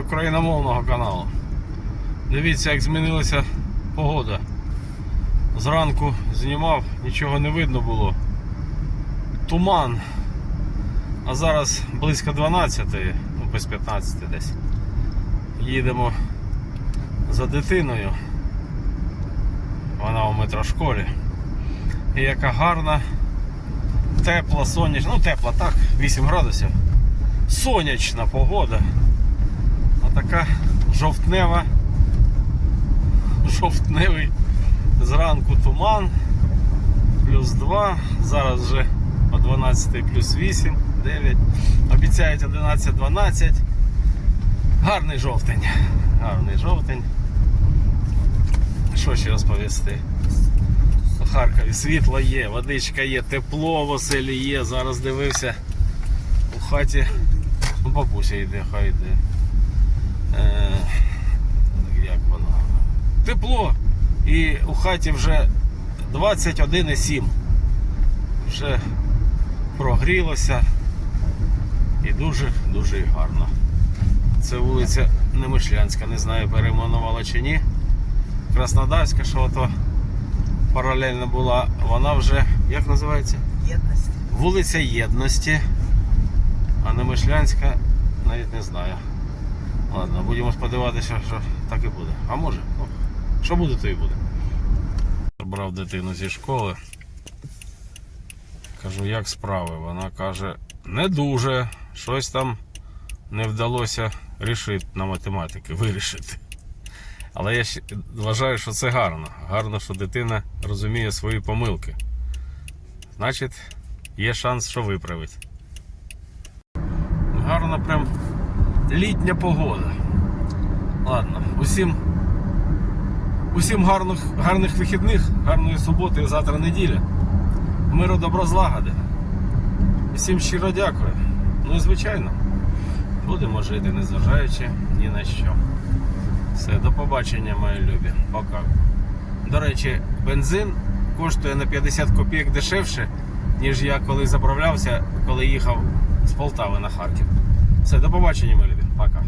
Україномовного каналу. Дивіться, як змінилася погода. Зранку знімав, нічого не видно було. Туман. А зараз близько 12, ну без 15 десь. Їдемо за дитиною. Вона у метрошколі. І яка гарна, тепла, сонячна, ну тепла так, 8 градусів. Сонячна погода. Така жовтнева, жовтневий зранку туман, плюс 2, зараз вже о 12 плюс 8, 9. Обіцяють 11-12. Гарний жовтень. Гарний жовтень. Що ще розповісти? У Харкові світло є, водичка є, тепло в оселі є. Зараз дивився у хаті. Ну, бабуся йде, хай йде. Е, як воно? Тепло. І у хаті вже 21,7. Вже прогрілося. І дуже-дуже гарно. Це вулиця Немишлянська, не знаю, перейменувала чи ні. Краснодарська, що ото паралельно була, вона вже, як називається? Єдності. Вулиця Єдності. А Немишлянська навіть не знаю. Ладно, будемо сподіватися, що так і буде. А може, ну, що буде, то і буде. Брав дитину зі школи. Кажу, як справи? Вона каже, не дуже. Щось там не вдалося рішити на математики, вирішити. Але я вважаю, що це гарно. Гарно, що дитина розуміє свої помилки. Значить, є шанс, що виправить. Гарна прям літня погода. Ладно, усім, усім гарних, гарних вихідних, гарної суботи, завтра неділя. Миру добро злагоди. Усім щиро дякую. Ну і звичайно, будемо жити, незважаючи ні на що. Все, до побачення, мої любі. Пока. До речі, бензин коштує на 50 копійок дешевше, ніж я коли заправлявся, коли їхав з Полтави на Харків. Все, до побачення, мої любі. Пока.